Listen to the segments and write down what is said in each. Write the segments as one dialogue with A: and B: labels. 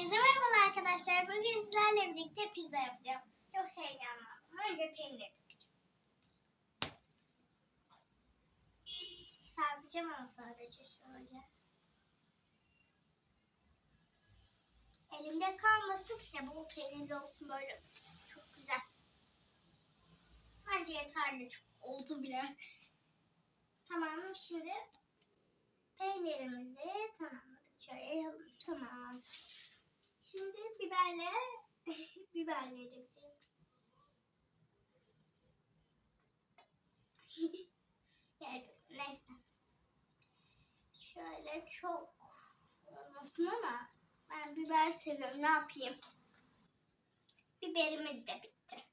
A: Herkese merhaba arkadaşlar. Bugün sizlerle birlikte pizza yapacağım. Çok heyecanlandım. Önce peynir dökeceğim. Serpeceğim ama sadece şöyle. Elimde kalmasın işte bu peynirli olsun böyle. Çok güzel. Bence yeterli. Çok oldu bile. Tamam şimdi peynirimizi tamamladık. Şöyle. Tamam. Biberle biberle dökeceğim. yani neyse. Şöyle çok olmasın ama ben biber seviyorum. Ne yapayım? Biberimiz de bitti.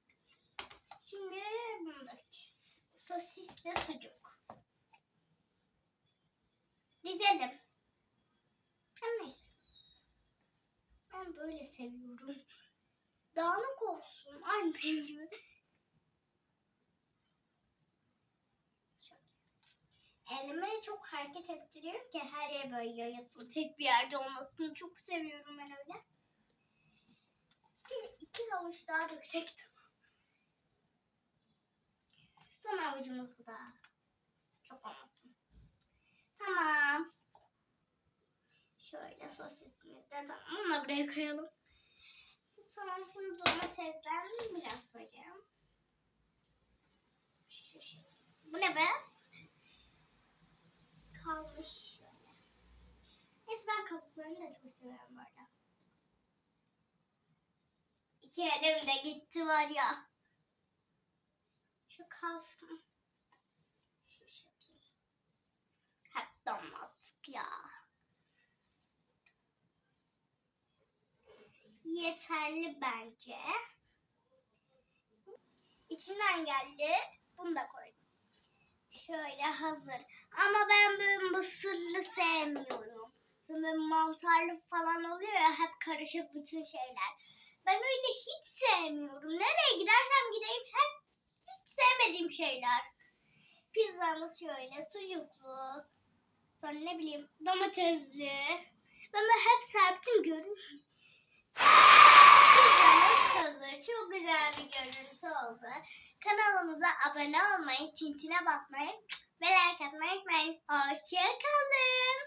A: Şimdi bunu dökeceğiz. Sosisle sucuk. Dizelim. Hem neyse. Ben böyle seviyorum. Dağınık olsun. Aynı benim gibi. Elime çok hareket ettiriyorum ki her yer böyle yayılsın. Tek bir yerde olmasını çok seviyorum ben öyle. Bir iki avuç daha döksek tamam. Son avucumuz bu da. Çok olmasın. Tamam. De tamam. Onu buraya koyalım. Tamam şimdi domatesten biraz koyacağım. Bu ne be? Kalmış şöyle. Neyse ben kabuklarını da çok seviyorum bu arada. İki elim de gitti var ya. Şu kalsın. Şu şekil. Hep damlattık ya. Yeterli bence. İçinden geldi. Bunu da koydum. Şöyle hazır. Ama ben böyle mısırlı sevmiyorum. Sonra mantarlı falan oluyor ya hep karışık bütün şeyler. Ben öyle hiç sevmiyorum. Nereye gidersem gideyim hep hiç sevmediğim şeyler. Pizzamız şöyle sucuklu. Sonra ne bileyim domatesli. Ben hep serptim görün. Hazır. Çok güzel bir görüntü oldu. Kanalımıza abone olmayı, tintine basmayı ve like atmayı unutmayın. Hoşçakalın.